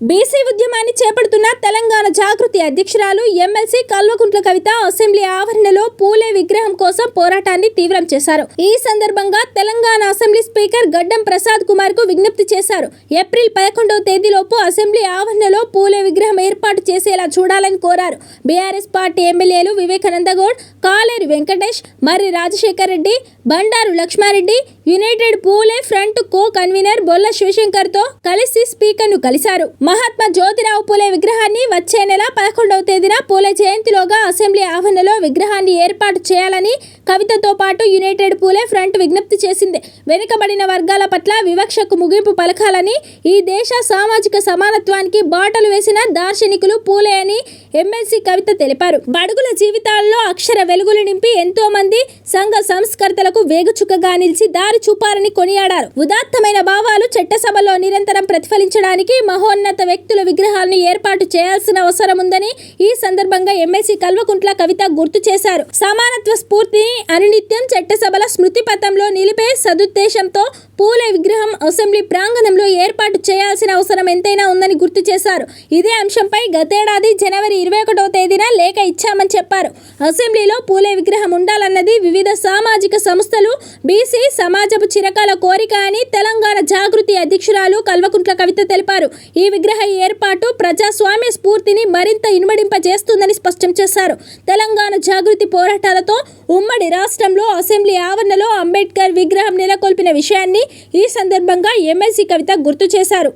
BC ఉద్యమాన్ని చేపడుతున్న తెలంగాణ జాగృతి అధ్యక్షురాలు ఎమ్మెల్సీ కల్వకుంట్ల కవిత అసెంబ్లీ ఆవరణలో పూలే విగ్రహం కోసం పోరాటాన్ని తీవ్రం చేశారు. ఈ సందర్భంగా తెలంగాణ అసెంబ్లీ స్పీకర్ గడ్డం ప్రసాద్ కుమార్కు విజ్ఞప్తి చేశారు. ఏప్రిల్ పదకొండవ తేదీలోపు అసెంబ్లీ ఆవరణలో పూలే విగ్రహం ఏర్పాటు చేసేలా చూడాలని కోరారు. బీఆర్ఎస్ పార్టీ ఎమ్మెల్యేలు వివేకానంద గౌడ్ కాలేరు వెంకటేష్ మర్రి రాజశేఖర్ రెడ్డి బండారు లక్ష్మారెడ్డి యునైటెడ్ పూలే బొల్ల శివశంకర్తో కలిసి స్పీకర్ను కలిశారు. మహాత్మా జ్యోతిరావు పూలే విగ్రహాన్ని వచ్చే నెల పదకొండవ తేదీన పూలే జయంతిలోగా అసెంబ్లీ ఆవరణలో విగ్రహాన్ని ఏర్పాటు చేయాలని కవితతో పాటు యునైటెడ్ పూలే ఫ్రంట్ విజ్ఞప్తి చేసింది. వెనుకబడిన వర్గాల పట్ల వివక్షకు ముగింపు పలకాలని ఈ దేశ సామాజిక సమానత్వానికి బాటలు వేసిన దార్శనికులు పూలే అని ఎమ్మెల్సీ కవిత తెలిపారు. బడుగుల జీవితాల్లో అక్షర వెలుగులు నింపి ఎంతో మంది సంఘ సంస్కర్తలకు వేగుచుక్కగా నిలిచి దారి చూపారని కొనియాడారు. ఉదాత్తమైన భావాలు చట్టసభలో నిరంతరం ప్రతిఫలించడానికి మహోన్నత వ్యక్తుల విగ్రహాలను ఏర్పాటు చేయాల్సిన అవసరం ఉందని ఈ సందర్భంగా ఎమ్మెల్సీ కల్వకుంట్ల కవిత గుర్తు చేశారు. సమానత్వ స్ఫూర్తిని అనునిత్యం చట్టసభల స్మృతి పథంలో నిలిపే సదుద్దేశంతో పూలే విగ్రహం అసెంబ్లీ ప్రాంగణంలో ఏర్పాటు చేయాల్సిన అవసరం ఎంతైనా ఉందని గుర్తు చేశారు. ఇదే అంశంపై గతేడాది జనవరి ఇరవై ఒకటవ తేదీన లేఖ ఇచ్చామని చెప్పారు. అసెంబ్లీలో పూలే విగ్రహం ఉండాలన్నది వివిధ సామాజిక సంస్థలు బీసీ సమాజపు చిరకాల కోరిక అని తెలంగాణ జాగృతి అధ్యక్షురాలు కల్వకుంట్ల కవిత తెలిపారు. ఈ విగ్రహ ఏర్పాటు ప్రజాస్వామ్య స్ఫూర్తిని మరింత ఇనుమడింపజేస్తుందని స్పష్టం చేశారు. తెలంగాణ జాగృతి పోరాటాలతో ఉమ్మడి రాష్ట్రంలో అసెంబ్లీ ఆవరణలో అంబేద్కర్ విగ్రహం నెలకొల్పిన విషయాన్ని ఈ సందర్భంగా ఎమ్మెల్సీ కవిత గుర్తు చేశారు.